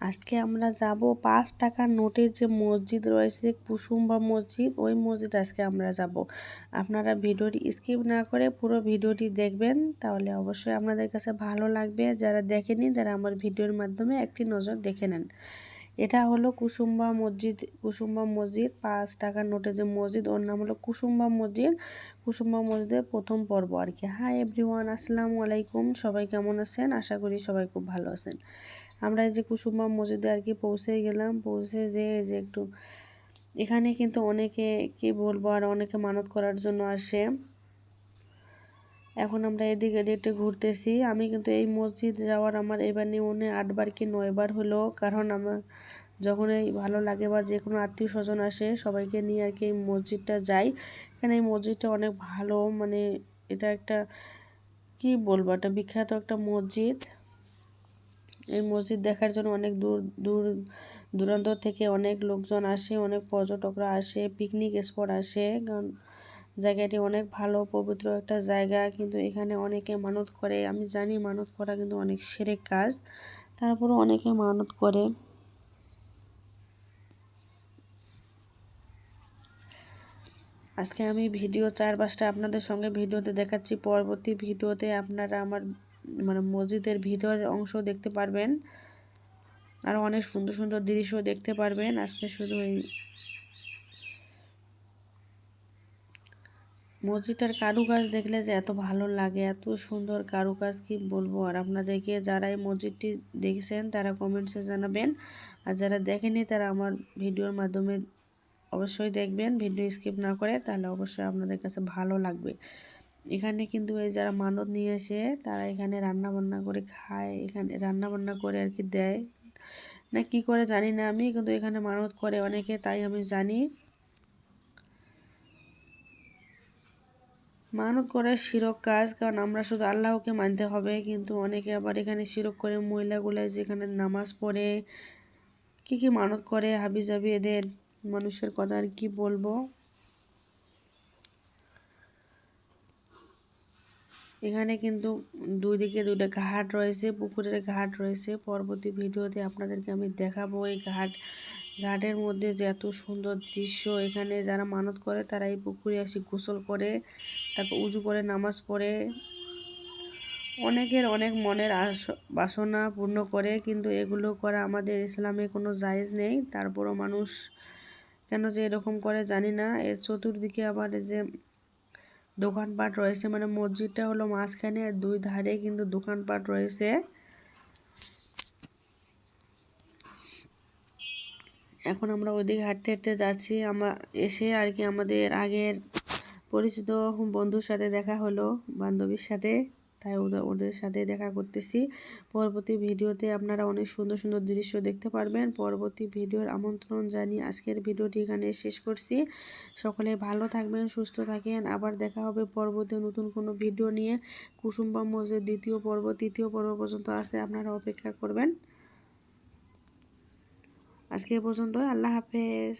আজকে আমরা যাব পাঁচ টাকার নোটের যে মসজিদ রয়েছে কুসুম্বা মসজিদ, ওই মসজিদ আজকে আমরা যাব। আপনারা ভিডিওটি স্কিপ না করে পুরো ভিডিওটি দেখবেন, তাহলে অবশ্যই আপনাদের কাছে ভালো লাগবে। যারা দেখেনি, তারা আমার ভিডিওর মাধ্যমে একটি নজর দেখে নেন। এটা হলো কুসুম্বা মসজিদ কুসুম্বা মসজিদ, পাঁচ টাকার নোটে যে মসজিদ, ওর নাম হলো কুসুম্বা মসজিদ। কুসুম্বা মসজিদের প্রথম পর্ব আর কি। হাই এভরিওয়ান আসসালামু আলাইকুম। সবাই কেমন আছেন? আশা করি সবাই খুব ভালো আছেন। আমরা এই যে কুসুম্বা মসজিদে আর কি পৌঁছে গেলাম। পৌঁছে যে যে একটু এখানে কিন্তু অনেকে, কি বলব, আর অনেকে মানত করার জন্য আসে। এখন আমরা এদিকে এদিকে ঘুরতেছি। আমি কিন্তু এই মসজিদ যাওয়ার আমার এবার নিয়ে আটবার কি নয়বার হলো। কারণ আমার যখন এই ভালো লাগে বা যে কোনো আত্মীয় স্বজন আসে, সবাইকে নিয়ে আর কি এই মসজিদটা যাই। এখানে এই মসজিদটা অনেক ভালো মানে এটা একটা, কি বলব, একটা বিখ্যাত একটা মসজিদ। এই মসজিদ দেখার জন্য অনেক দূর দূর, দূরান্ত থেকে অনেক লোকজন আসে, অনেক পর্যটকরা আসে পিকনিক স্পট আসে। কারণ জায়গাটি অনেক ভালো, পবিত্র একটা জায়গা, কিন্তু এখানে অনেকে মানত করে। আমি জানি মানত করা কিন্তু অনেক সেরে কাজ তারপরে অনেকে মানত করে। আজকে আমি ভিডিও চার পাঁচটা আপনাদের সঙ্গে ভিডিওতে দেখাচ্ছি। পরবর্তী ভিডিওতে আপনারা আমার মানে মসজিদের ভিতরের অংশ দেখতে পারবেন। আর অনেক সুন্দর সুন্দর দৃশ্য দেখতে পারবেন। আজকে শুধু এই মসজিদটার কারুকাজ দেখলে যে এত ভালো লাগে, এত সুন্দর কারুকাজ কি বলব? আর আপনাদেরকে যারা এই মসজিদটি দেখছেন, তারা কমেন্টসে জানাবেন। আর যারা দেখেনি তারা আমার ভিডিওর মাধ্যমে অবশ্যই দেখবেন। ভিডিও স্কিপ না করে তাহলে অবশ্যই আপনাদের কাছে ভালো লাগবে। এখানে কিন্তু এই যারা মানত নিয়ে এসে তারা এখানে রান্না বান্না করে খায়, এখানে রান্না বান্না করে আর কি দেয়। না কি করে জানি না আমি, কিন্তু এখানে মানত করে অনেকে, তাই আমি জানি। মানত করে শিরক কাজ, কারণ আমরা শুধু আল্লাহকে মানতে হবে। কিন্তু অনেকে আবার এখানে শিরক করে মহিলাগুলো যেখানে নামাজ পড়ে, কি কি মানত করে হাবিজাবি, এদের মানুষের কথা আর কি বলব? এখানে কিন্তু দুই দিকে দুইটা ঘাট রয়েছে, পুকুরের ঘাট রয়েছে। পরবর্তী ভিডিওতে আপনাদেরকে আমি দেখাবো এই ঘাট, ঘাটের মধ্যে যে এত সুন্দর দৃশ্য। এখানে যারা মানত করে তারা এই পুকুরে আসি গোসল করে, তারপর উজু করে, নামাজ পড়ে। অনেকের অনেক মনের আস, বাসনা পূর্ণ করে, কিন্তু এগুলো করা আমাদের ইসলামে কোনো জায়েজ নেই। তারপরও মানুষ কেন যে এরকম করে জানি না। এর চতুর্দিকে আবার যে দোকানপাট রয়েছে মানে মসজিদটা হলো মাঝখানে, আর দুই ধারে কিন্তু দোকানপাট রয়েছে। এখন আমরা ওইদিকে হাঁটতে হাঁটতে যাচ্ছি আমরা এসে আর কি আমাদের আগের পরিচিত বন্ধুর সাথে দেখা হলো, বান্ধবীর সাথে। তাই ওদের সাথে দেখা করতেছি। পরবর্তী ভিডিওতে আপনারা অনেক সুন্দর সুন্দর দৃশ্য দেখতে পারবেন। পরবর্তী ভিডিওর আমন্ত্রণ জানিয়ে আজকের ভিডিওটি এখানে শেষ করছি। সকলে ভালো থাকবেন, সুস্থ থাকেন। আবার দেখা হবে পরবর্তী নতুন কোনো ভিডিও নিয়ে। কুসুম্বা মসজিদ দ্বিতীয় পর্ব, তৃতীয় পর্ব পর্যন্ত আসে আপনারা অপেক্ষা করবেন। আজকে পর্যন্ত আল্লাহ হাফেজ।